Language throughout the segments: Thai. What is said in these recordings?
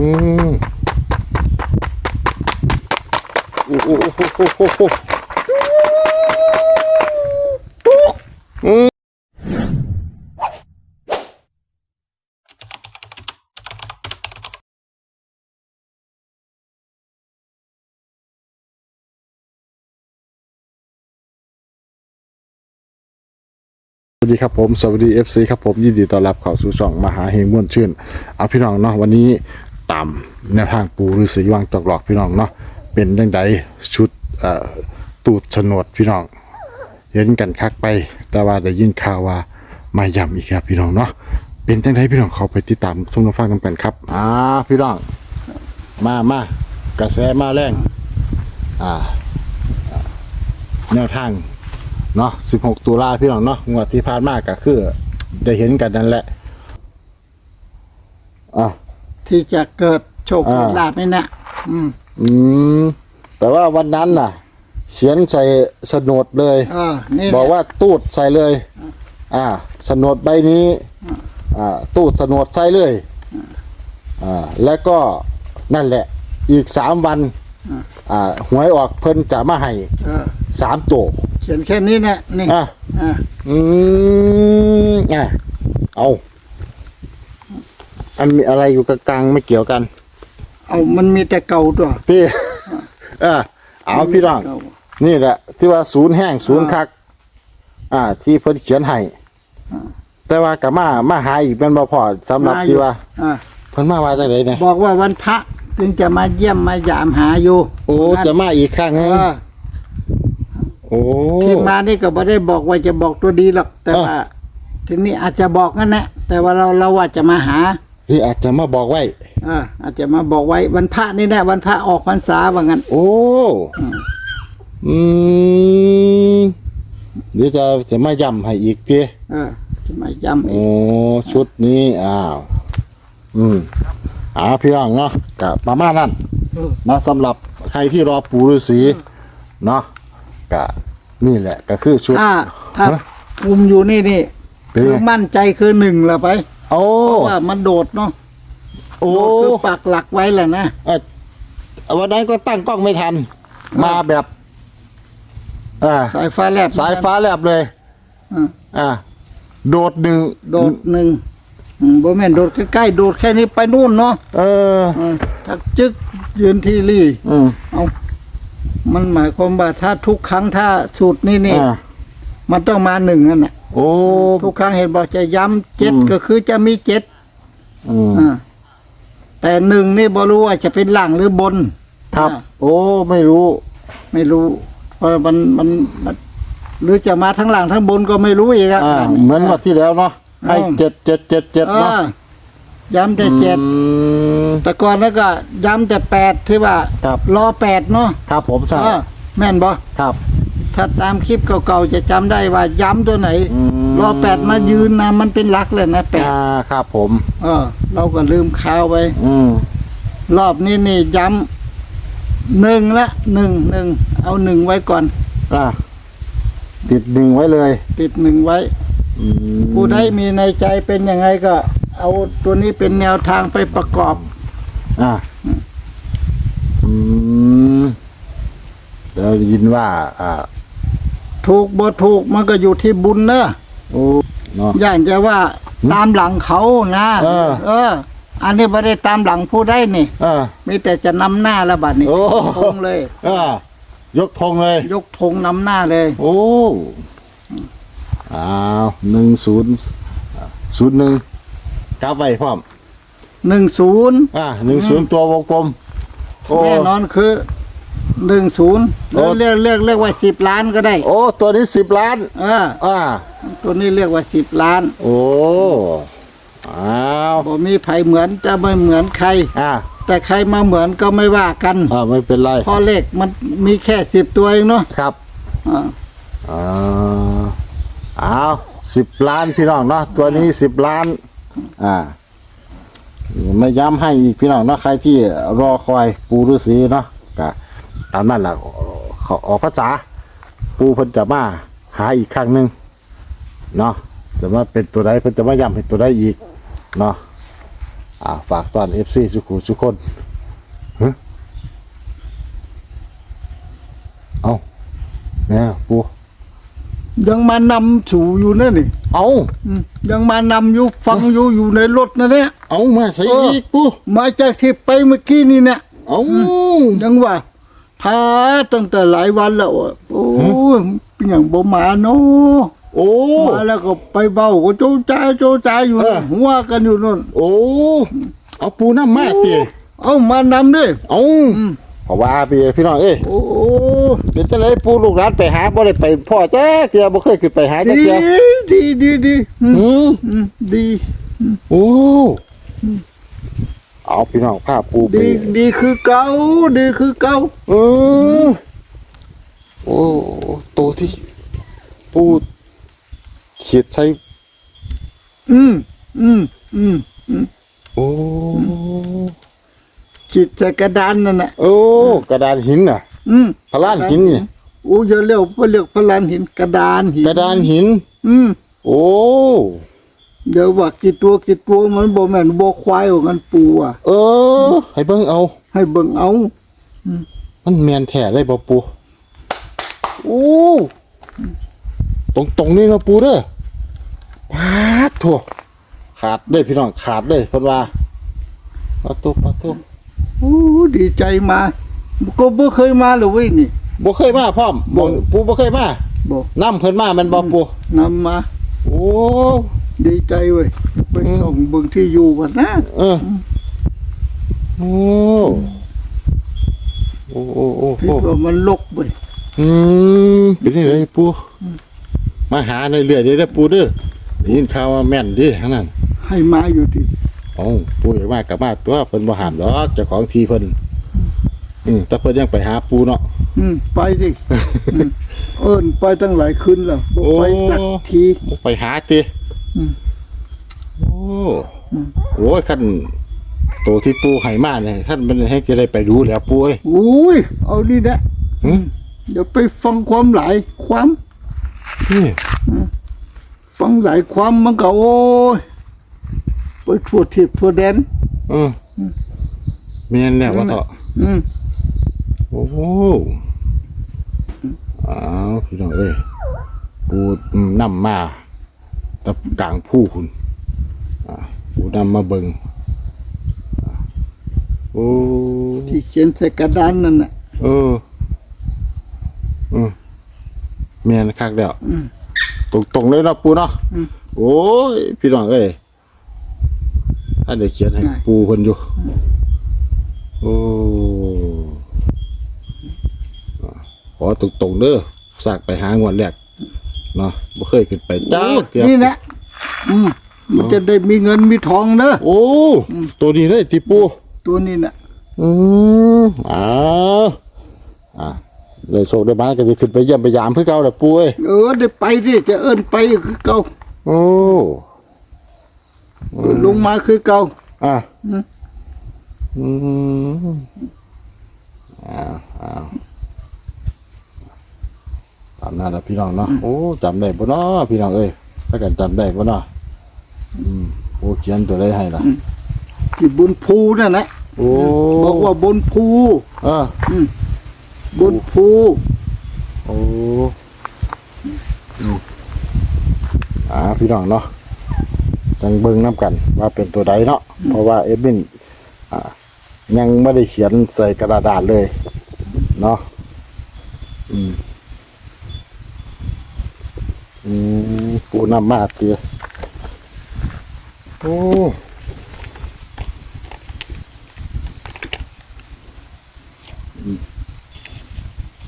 มโอ้โหโอ้โหโอ้โหอืมสวัสดีครับผมสวัสดี FC ครับผมยินดีต้อนรับเข้าสู่ช่องมหาเฮงม่วนชื่นเอาพี่น้องเนาะวันนี้ ตามแนวทางปูฤาษีวังจอกหลอกพี่น้องเนาะเป็นยังไงชุดตูดฉนวดพี่น้องเห็นกันคักไป แต่ว่าได้ยินข่าวว่ามาย้ำอีกครับพี่น้องเนาะเป็นจังไดพี่น้องเขาไปติดตามชมรับฟังกันครับอ่าพี่น้องมามากระแสมาแรงอ่าอ่าแนวทางเนาะ16 ตุลาพี่น้องเนาะงวดที่ผ่านมาก็คือ ได้เห็นกันนั่นแหละอะ ที่จะเกิดโชคอ่า ลาภนี่นะอืมอืม แต่ว่าวันนั้นน่ะ เขียนใส่สนดเลย เออนี่บอกแหละว่าตูดใส่เลย อ่าสนดใบนี้ อ่า ตูดสนดใส่เลย อ่า แล้วก็นั่นแหละ อีกสามวัน อ่า หวยออกเพิ่นจะมาให้เออสามตัวเขียนแค่นี้นะนี่อะ อ่าอืมอะเอา อันมีอะไรอยู่กลางๆไม่เกี่ยวกัน เอามันมีแต่เก่าตัวพี่อ่าเอาพี่น้องเก่านี่แหละ ที่ว่าศูนย์แห้งศูนย์คัก อ่า ที่เพิ่นเขียนให้แต่ว่ากับมามาหาอีกเป็นบ่พอสำหรับที่ว่าอ่าเพิ่นมาว่าจังไดเนี่ยบอกว่าวันพระจึงจะมาเยี่ยมมายามหาอยู่ โอ้จะมาอีกครั้งเอนึงอโอ้ที่มานี่ก็ไม่ได้บอกว่าจะบอกตัวดีหรอกแต่เออว่าทีนี้อาจจะบอกนั่นแหละแต่ว่าเราเราว่าจะมาหาห รืออาจจะมาบอกไว้เอออาจจะมาบอกไว้วันพระนี่แหละวันพระออกพรรษาว่างั้น โอ้ อืมเดี๋ยวจะจะมาย้ำให้อีกทีเออจะมาย้ำอีโอ้กชุดนี้อ้าว อืมอ่าพี่น้องเนาะกับประมาณนั้น เออนะสำหรับใครที่รอปู่ฤาษีเนาะกะนี่แหละก็คือชุด ถ้าถ้าฮะ คุมอยู่นี่นี่เป็นไง คือมั่นใจคือหนึ่งละไป โอ้เพราะว่ามันโดดเนาะโอ้โดดคือปักหลักไว้แหละนะ เอ่อวันนั้นก็ตั้งกล้องไม่ทัน มาแบบอ่าสายฟ้าแลบสายฟ้าแลบเลยอ่า อ่าโดดหนึ่งโดดหนึ่งอืมบ่แม่นโดดใกล้ๆโดดแค่นี้ไปนู่นเนาะเออ เออถ้าจึกยืนที่รี่ อืมเอามันหมายความว่าถ้าทุกครั้งถ้าสูตรนี้นี่ อ่ามันต้องมาหนึ่งนั่นแหละ โอ้ทุกครั้งเห็นบอกจะย้ำเจ็ดอืมก็คือจะมีเจ็ดอืมอ่าแต่หนึ่งนี่บ่รู้ว่าจะเป็นล่างหรือบน ครับ อ่า โอ้ไม่รู้ ไม่รู้ เพราะมันมันมัน หรือจะมาทั้งหลังทั้งบนก็ไม่รู้อีกอะอ่า เหมือนวันที่แล้วเนาะให้อืม เจ็ดเจ็ดเจ็ดเจ็ดเอเนาะอย้ำแต่เจ็ดอืม แต่ก่อนแล้วก็ย้ำแต่แปดที่ว่าครับรอแปดเนาะครับผมใช่เออแม่นบ่ครับ ถ้าตามคลิปเก่าๆจะจำได้ว่าย้ำตัวไหน อืม รอแปดมายืนนะมันเป็นหลักเลยนะแปดอ่าครับผม เออ เราก็ลืมข่าวไปอืมรอบนี้นี่ย้ำหนึ่งละหนึ่งหนึ่งเอาหนึ่งไว้ก่อน อ่าติดหนึ่งไว้เลยติดหนึ่งไว้ อืมผู้ใดมีในใจเป็นยังไงก็ เอาตัวนี้เป็นแนวทางไปประกอบ อ่าอืมเดี๋ยวได้ยินว่า อ่า ถูกบ่ถูกมันก็อยู่ที่บุญเนอะโอ้เนาะอย่างจะว่าตามหลังเขานะเออ เออ อันนี้ไม่ได้ตามหลังผู้ได้นี่อ่ามีแต่จะนำหน้าละบัดนี้โอ้ ธงเลยอ่ายกธงเลย ยกธงนำหน้าเลยโอ้อ้าวหนึ่งศูนย์ศูนย์หนึ่งกลับไปพร้อมหนึ่งศูนย์อ่าหนึ่งศูนย์ตัววงกลม โอ้แน่นอนคือ หนึ่งศูนย์โอ้เรียกเรียกเรียกว่าสิบล้านก็ได้ โอ้ ตัวนี้สิบล้านเอออ่าตัวนี้เรียกว่าสิบล้าน โอ้อ้าวบ่มีไผเหมือนจะไม่เหมือนใครอ่าแต่ใครมาเหมือนก็ไม่ว่ากันอ่าไม่เป็นไรเพราะเลขมันมีแค่สิบตัวเองเนาะครับอ่าอ่าอ้าวสิบล้านพี่น้องเนาะตัวนี้สิบล้าน อ่าไม่ย้ำให้อีกพี่น้องเนาะใครที่รอคอยปูฤาษีเนาะก็ ตามนั้นแหละขอออกภาษาปูเพิ่นจะมาหาอีกครั้งหนึ่งเนาะจะมาเป็นตัวใดเพิ่นจะมาย้ำเป็นตัวใดอีกเนาะอ่าฝากตอนเอฟซีสุขุสุกคนฮะเอาเนี่ยปูยังมานำสู่อยู่นั่นนี่เอาอืมยังมานำอยู่ฟังอยู่อยู่ในรถนะเนี่ยเอามาใส่เอออีอีกปูมาจากที่ไปเมื่อกี้นี่เนี่ยเอายังว่า พาตั้งแต่หลายวันแล้วอะโอ้ยเป็นอย่างบ่มาเนาะโอ้มาแล้วก็ไปเบาก็โจจ้าโจจ้าอยู่เออหัวกันอยู่นั่นโอ้เอาปูน้ำมาตีเอามานำดิเอาเพราะว่าพี่พี่น้องเอ้ยโอ้โหเป็นจังไดปูลูกหลานไปหาบ่ได้ไปพ่อจ้าเจียบ่เคยขึ้นไปหาจ้าดีเจียดีดีดีอืมอืมอืมดีโอ้ เอาพี่น้องพาปูไปดีดีคือเก่าดีคือเก่าเออโอ้ตัวที่ ปูเขียดใส่อืมอืมอืมโอ้ขีดใส่กระดานนั่นน่ะโอ้กระดานหินน่ะ อืมพลานหินเนี่ยโอ้อย่าเรียกว่าเรียกพลานหินกระดานหินกระดานหิน อืมโอ้ เดี๋ยวว่ากี่ตัวกี่ตัวมันบ่แม่นบ่ควายของกันปูอะ เออ ให้เบิ่งเอา ให้เบิ่งเอา มันแมนแท้เลยบ่ปูโอ้ตรงตรงๆนี่เนาะปูเด้อปาดโถขาดเลยพี่น้องขาดเลยเพิ่นว่าปาตุปาตุโอ้ดีใจมา ก็บ่เคยมาเลยเว้ยนี่ บ่เคยมาพร้อมบ่ปูบ่เคยมาบ่นำเพิ่นมาแม่นบ่ปูนำมา โอ้ ดีใจเว้ยไปส่งเบิ่งที่อยู่กันนะเออโอ้โอ้โอ้โอ้คิดโอ้ว่ามันลกเว้ยอืมเป็นยังไงปูมาหาในเรื่อยๆเด้อเด้อปูเด้อได้ยินข่าวว่าแม่นดิทั้งนั้นให้มาอยู่ที่โอ้ปูอยากมากลับมาตัวเพิ่นบ่ห้ามดอกเจ้าของทีเพิ่นอืมแต่เพิ่นยังไปหาปูเนาะอืมไปดิอืมเอิ้นไปตั้งหลายคืนแล้วบ่ไปสักทีบ่ไปหาติ อืม โอ้โอ้ยคันโตที่ปูให้มาเนี่ยท่านมันให้จะได้ไปดูแหล้วปูเอ้ยอุ้ย เอานี่แหละหึเดี๋ยวไปฟังความหลายความ นี่ฟังหลายความมันก็โอ้ยไปทั่วทิพย์ทั่วแดน เออแม่นแล้วว่าเถาะอืม โอ้โหอ้าวพี่น้องเอ้ยปูนำมา ตะกลางผู้คุณอ่าปูนำมาเบิงอ่าโอ้ที่เขียนใส่กระดานนั่นน่ะเอออืมแม่นคักแล้วอืมตรงตรงๆเลยเนาะปูเนาะอืมโอ้ยพี่น้องเอ้ยถ้าได้เขียนให้ปูเพิ่นอยู่โอ้อ่าขอตรงตรงๆเด้อสากไปหางวดแรก เนาะบ่เคยขึ้นไปจ้าโอ้เกือบนี่นะอืมมันจะได้มีเงินมีทองเนอะโอ้ตัวนี้เลยติปูตัวนี้น่ะอืมอ้าวอ่าเลยโชคได้มาก็จะขึ้นไปเยี่ยมไปยามเพื่อเก่าแหละปูเอ้ยเออได้ไปดิจะเอิ้นไปคือเก่าโอ้ลงมาคือเก่าอะอืม อืมอ้าวอ้าว ตามนั้นนะพี่น้องเนาะโอ้จำได้บ่เนาะพี่น้องเอ้ยถ้ากันจำได้บ่เนาะอืมโอ้เขียนตัวได้ให้ล่ะที่บนภูนั่นนะโอ้บอกว่าบนภูเอออืมบนภูโอ้อืมอ่าพี่น้องเนาะจังเบิ่งน้ำกันว่าเป็นตัวใดเนาะเพราะว่าเอดมินอ่ายังไม่ได้เขียนใส่กระดาษเลยเนาะอืม อืมปูน้ำมาเตียโอ้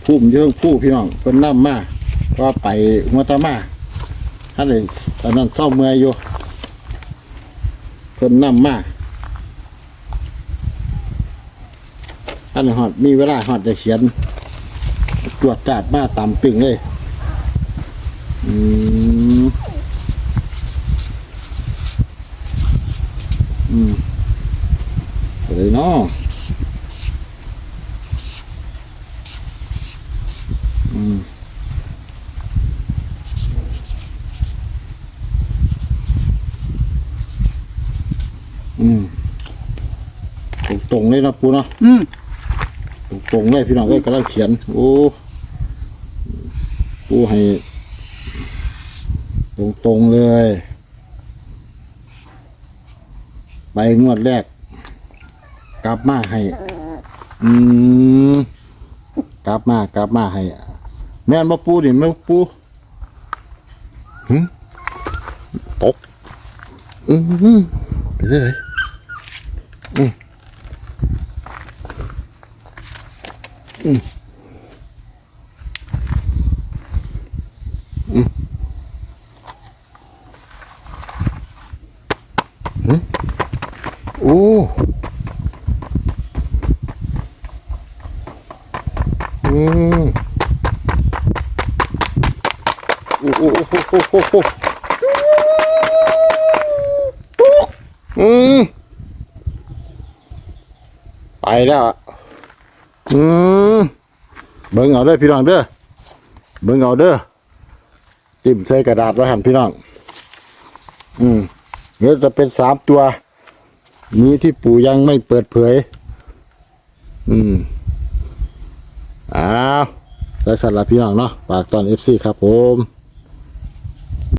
พุ่มเยอะผู้พี่น้องเป็นน้ำมาก็ไปมัวตามาถ้านเลยตอนนั้นเศร้าเมื่อยอยู่เพิ่นน้ำมาอันนี้ฮอดมีเวลาฮอดจะเขียน ตรวจจัดมาตามตึงเลย อืมอืมอะไรเนาะอืมอืมตรงๆเลยนะปูเนาะอืมตรงๆเลยพี่น้องเอ้ยกำลังเขียน โอ้ปูให้ ตรงๆเลย ไปงวดแรก กลับมาให้ อืมกลับมากลับมาให้ แม่นบ่ปูนี่แม่นปูหึตก อืมไปเลยอืมอืมอืมอืม โอ้อืมโอ้โอ้โอ้โอ้โอ้โอ้อืมไปแล้วอะอืมเบิ่งเอาเด้อพี่น้องเด้อเบิ่งเอาเด้อจิ้มใส่กระดาษไว้หันพี่น้อง อืม เดี๋ยวจะเป็นสามตัว นี้ที่ปู่ยังไม่เปิดเผย อืมอ้าวใจสัตว์ละพี่น้องเนาะฝากตอนเอฟซีครับผม